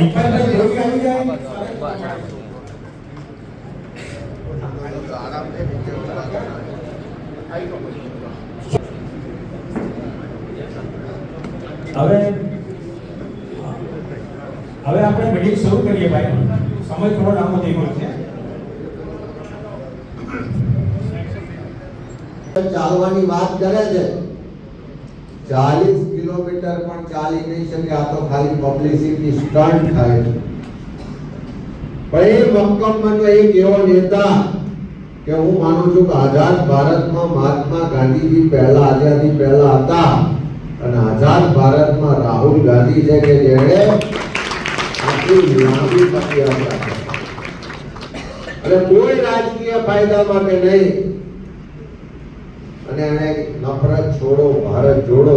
હવે હવે આપણે મિટિંગ શરૂ કરીએ ભાઈ. સમય થોડો લાંબો થઈ ગયો છે. ચાલવાની વાત કરે છે. ચાલીસ કિલોમીટર પણ ચાલી નહીં શકે. આ તો ખાલી પબ્લિસિટી સ્ટન્ટ થાય છે. પણ એ મક્કમમાંનો એક એવો નેતા કે હું માનું છું કે આઝાદ ભારતમાં મહાત્મા ગાંધીજી પહેલા, આઝાદી પહેલા હતા. અને આઝાદ ભારતમાં રાહુલ ગાંધી છે કે જેણે આટલી લાંબી પદયાત્રા અને કોઈ રાજકીય ફાયદા માટે નહીં. અને એને નફરત છોડો, ભારત જોડો.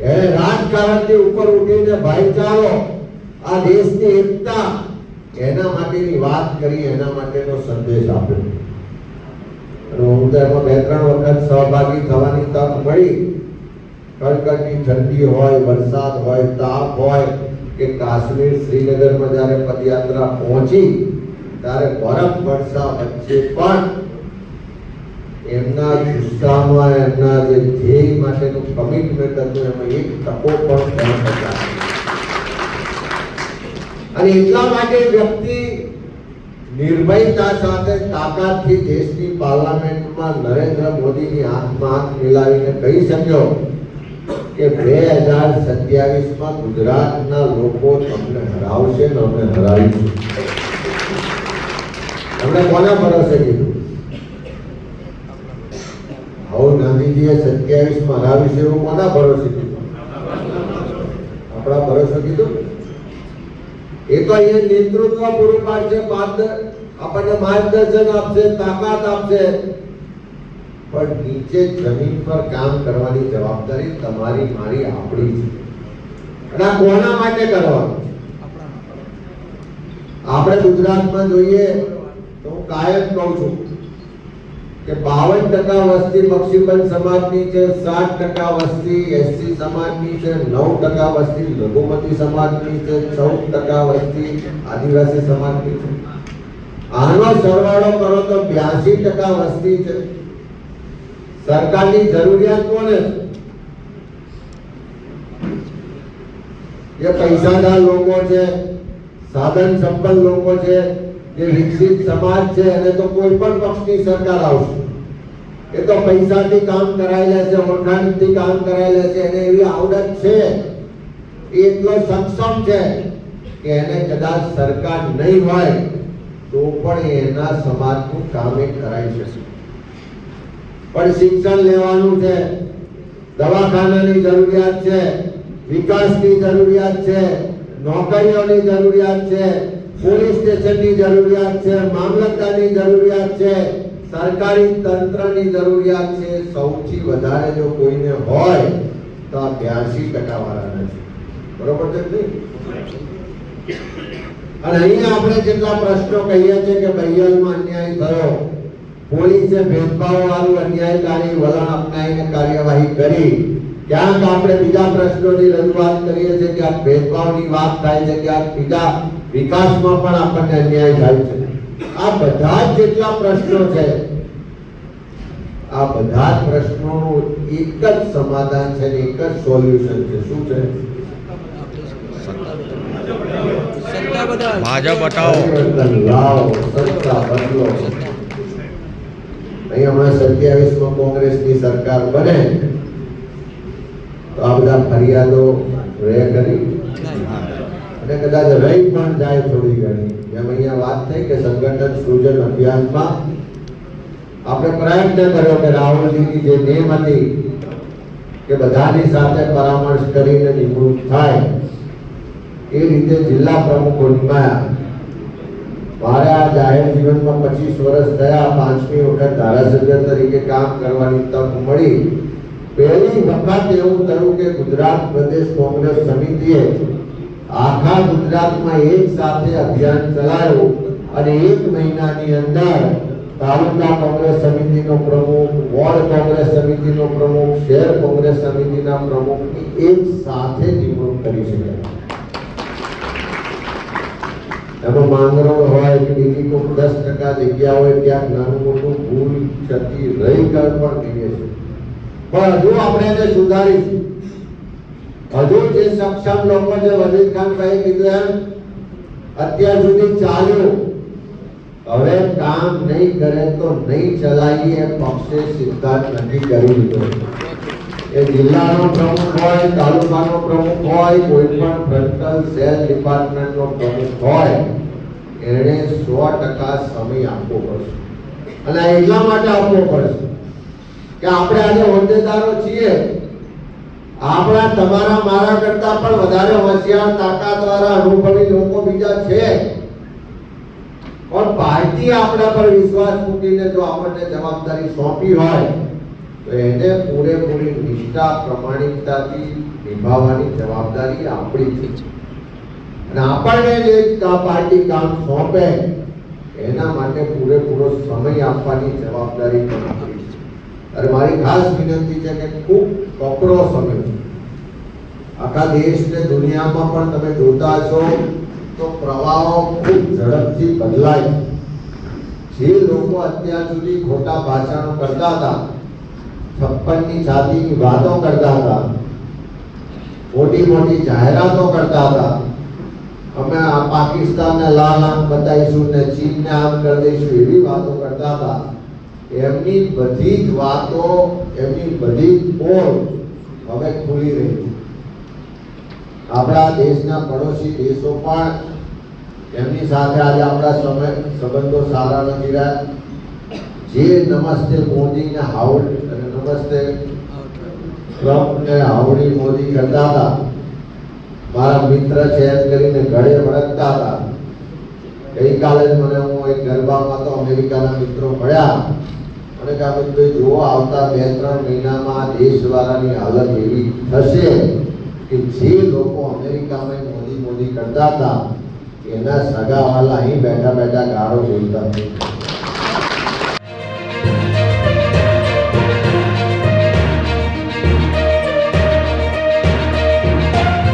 રાજકારણથી ઉપર ઉઠીને ભાઈચારો આ દેશની એકતા, એના માટેની વાત કરી, એના માટેનો સંદેશ આપ્યો. અને હું તો એમાં બે ત્રણ વખત સહભાગી થવાની તક મળી. કડકડની ઠંડી હોય, વરસાદ હોય, તાપ હોય, કે કાશ્મીર શ્રીનગરમાં જ્યારે પદયાત્રા પહોંચી, ત્યારે બરફ વર્ષા વચ્ચે પણ એમના જુસ્સામાં એમના જે ધ્યેય માટેનું કમિટમેન્ટ હતું, એમાં એક તકો પણ ધ્યાન હતા. અને એટલા માટે વ્યક્તિ નિર્ભયતા સાથે તાકાતથી દેશની પાર્લામેન્ટમાં નરેન્દ્ર મોદીની હાથમાં હાથ મિલાવીને કહી શક્યો કે બે હજાર સત્યાવીસમાં ગુજરાતના લોકો તમને હરાવશે ને અમે હરાવીશું. એમણે કોના ભરોસે કીધું? ગાંધીજીએ સત્યાવીસમાં છે એવું કોના ભરોસે આપણા ભરોસે કીધું? એ તો અહીંયા નેતૃત્વ પૂરું પાડશે આપણને માર્ગદર્શન આપશે, તાકાત આપશે. પણ નીચે જમીન પર કામ કરવાની જવાબદારી તમારી, મારી, આપણી છે. અને આ કોના માટે કરવાનું? આપણે ગુજરાતમાં જોઈએ તો કાયમ કહું છું કે બાવન ટકા વસ્તી બક્ષીબંધ સમાજની છે, સાત ટકા વસ્તી એસસી સમાજની છે, નવ ટકા વસ્તી લઘુમતી સમાજની છે, ચૌદ ટકા વસ્તી આદિવાસી સમાજની છે. આનો સરવાળો કરો તો બ્યાસી ટકા વસ્તી છે. સરકારની જરૂરિયાત કોને છે? જે પૈસાદાર લોકો છે, સાધન સંપન્ન લોકો છે જે વિકસિત સમાજ છે, એને તો કોઈ પણ પક્ષની સરકાર આવશે. એ તો પૈસાથી કામ કરાઈ લેશે, ઓળખાણથી કામ કરાઈ લેશે, એને એવી આવડત છે. એટલો સક્ષમ છે કે એને કદાચ સરકાર નહીં હોય, તો પણ એના સમાજનું કામ એ કરાઈ શકે. પણ શિક્ષણ લેવાનું છે, દવાખાનાની જરૂરિયાત છે, વિકાસની જરૂરિયાત છે, નોકરીઓની જરૂરિયાત છે પોલીસ સ્ટેશનની જરૂરિયાત છે, મામલતદારની જરૂરિયાત છે, સરકારી તંત્રની જરૂરિયાત છે. સૌથી વધારે જો કોઈને હોય, તો આ બ્યાસી ટકા વાળાને છે. બરોબર છે અને અહીંયા આપણે જેટલા પ્રશ્નો કહીએ છીએ કે બૈયલમાં અન્યાય થયો. પોલીસે ભેદભાવ વાળું અન્યાયકારી વલણ અપનાવીને કાર્યવાહી કરી. ક્યાંક આપણે બીજા પ્રશ્નોની રજૂઆત કરીએ છીએ ક્યાંક ભેદભાવની વાત થાય છે ક્યાંક બીજા વિકાસમાં પણ આપણને અન્યાય થાય છે. આ બધા જ જેટલા પ્રશ્નો છે આ બધા જ પ્રશ્નોનું એક જ સમાધાન છે ને એક જ સોલ્યુશન છે. શું છે? ભાજપ હટાવો. પરિવર્તન લાવો સત્તા બદલો. અહીં હમણાં સત્યાવીસમાં કોંગ્રેસની સરકાર બને તો આ બધા ફરિયાદો રહે કરી? અને કદાચ રહી પણ જાય થોડી ઘણી. જેમ અહીંયા વાત થઈ કે સંગઠન સૃજન અભિયાનમાં આપણે પ્રયત્ન કર્યો કે રાહુલજીની જે નેમ હતી કે બધાની સાથે પરામર્શ કરીને નિમણૂક થાય, એ રીતે જિલ્લા પ્રમુખો નિમાયા મારે આ જાહેર જીવનમાં પચીસ વર્ષ થયા, પાંચમી વખત ધારાસભ્ય તરીકે કામ કરવાની તક મળી. પહેલી વખત એવું થયું કે ગુજરાત પ્રદેશ કોંગ્રેસ સમિતિએ આખા ગુજરાતમાં એક સાથે અભિયાન ચલાવ્યું અને એક મહિનાની અંદર તાલુકા કોંગ્રેસ સમિતિનો પ્રમુખ, વોર્ડ કોંગ્રેસ સમિતિનો પ્રમુખ, શહેર કોંગ્રેસ સમિતિના પ્રમુખની એક સાથે નિમણૂક કરી શકાય એમાં માંગરોળ હોય કે બીજી કોઈ દસ ટકા જગ્યા હોય ક્યાંક નાનું મોટું ભૂલ, ક્ષતિ, રહી ગયું પણ કહીએ છીએ પણ હજુ આપણે એને સુધારીશું. હજુ જે સક્ષમ લોકો છે વજીરખાનભાઈ કીધું એમ, અત્યાર સુધી ચાલ્યું. હવે કામ નહીં કરે તો નહીં ચલાવીએ પક્ષે સિદ્ધાંત નક્કી કરી દીધો એ જિલ્લાનો પ્રમુખ હોય, તાલુકાનો પ્રમુખ હોય કોઈ પણ ફ્રન્ટલ સેલ ડિપાર્ટમેન્ટનો પ્રમુખ હોય, એણે સો ટકા સમય આપવો પડશે. અને એટલા માટે આપવો પડશે કે આપણે આજે હોદ્દેદારો છીએ આપણા તમારા મારા કરતા પણ વધારે હોશિયાર, તાકાતવાળા, અનુભવી લોકો બીજા છે. પણ પાર્ટી આપણા પર વિશ્વાસ મૂકીને જો આપણને જવાબદારી સોંપી હોય, તો એને પૂરેપૂરી નિષ્ઠા, પ્રમાણિકતાથી નિભાવવાની જવાબદારી આપણી છે. અને આપણને જે પાર્ટી કામ સોંપે, એના માટે પૂરેપૂરો સમય આપવાની જવાબદારી મારી ખાસ વિનંતી છે કે ખૂબ કપરો સમય છે. આખા દેશ ને દુનિયામાં પણ તમે જોતા છો તો પ્રવાહો ખૂબ ઝડપથી બદલાય છે. જે લોકો અત્યાર સુધી ખોટા ભાષણો કરતા હતા, છપ્પનની છાતીની વાતો કરતા હતા મોટી મોટી જાહેરાતો કરતા હતા, અમે આ પાકિસ્તાનને લાલ આંખ બતાવીશું ને ચીનને આમ કરી દઈશું એવી વાતો કરતા હતા એમની બધી જ વાતો, એમની બધી જ પોલ હવે ખુલી રહી છે. આપણા દેશના પડોશી દેશો પણ એમની સાથે આજે આપણા સમય સંબંધો સારા નથી રહ્યા. જે નમસ્તે મોદી ને હાઉડ અને નમસ્તે ટ્રમ્પ ને હાઉડી મોદી કરતા હતા, મારા મિત્ર છે એમ કરીને ઘડે વળગતા હતા. ગઈકાલે જ મને હું એક ગરબામાં તો અમેરિકાના મિત્રો મળ્યા. અમિતભાઈ જુઓ, આવતા બે, ત્રણ મહિનામાં દેશવાળાની હાલત એવી થશે કે જે લોકો અમેરિકામાં મોદી મોદી કરતા હતા, એના સગાવાલા અહીં બેઠા બેઠા ગાળો બોલતા હતા.